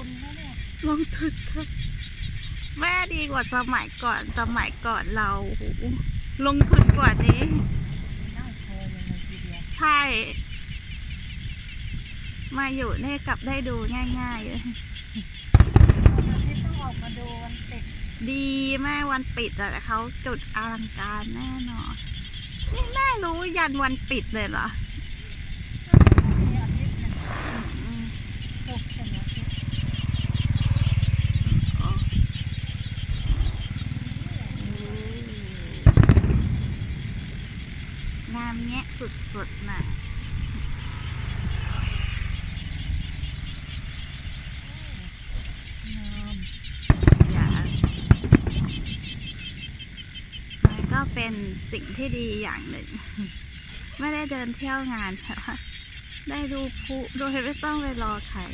ทุนนะเนี่ยลงทุนค่ะแม่ดีกว่าสมัยก่อนสมัยก่อนเราโอ้โหลงทุนกว่านี้นั่งโชว์ยังไงทีเดียวใช่ มาอยู่นี่กลับได้ดูง่ายๆเลยวันอาทิตย์ต้องออกมาดูวันติดดีแม่วันปิดอะแต่เขาจุดอลังการแน่นอนนี่แม่รู้ยันวันปิดเลยเหรอ มีอาทิตย์หนึ่ง อืม ศุกร์ถึงอาทิตย์ อ๋ออ งามแงะสุดๆน่ะงาม yes มันก็เป็นสิ่งที่ดีอย่างหนึ่ง ไม่ได้เดินเที่ยวงานแต่ว่าได้ดูพลุโดยไม่ต้องไปรอใคร